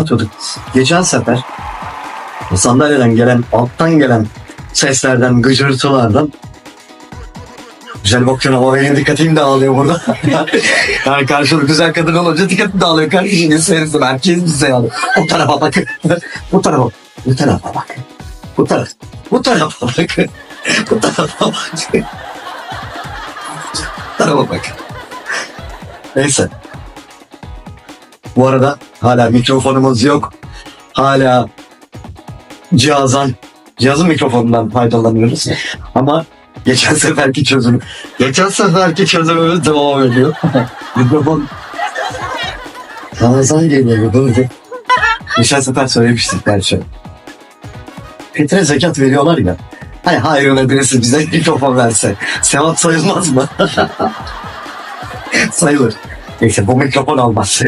atıyorduk. Geçen sefer sandalyeden gelen, alttan gelen seslerden, gıcırtılardan Güzel bakıyorsun ama benim dikkatim dağılıyor burada. yani karşılık güzel kadın olunca dikkatim dağılıyor. Kardeşim sevdim. Herkes bize alıyor. Bu tarafa bakın. Bu tarafa. Bu tarafa bak. Bu taraf. Bu tarafa bak. Bu tarafa bak. Bu tarafa bak. Neyse. Bu arada hala mikrofonumuz yok. Hala cihazdan, cihazın mikrofonundan faydalanıyoruz. Ama geçen seferki çözüm, geçen seferki çözümümüz devam ediyor. Mikrofon Ramazan geliyor böyle. Geçen sefer söylemiştik gerçi. Fitre zekat veriyorlar ya. Hani hayrına birisi bize mikrofon verse. Sevap sayılmaz mı? Sayılır. Neyse bu mikrofon olmazsa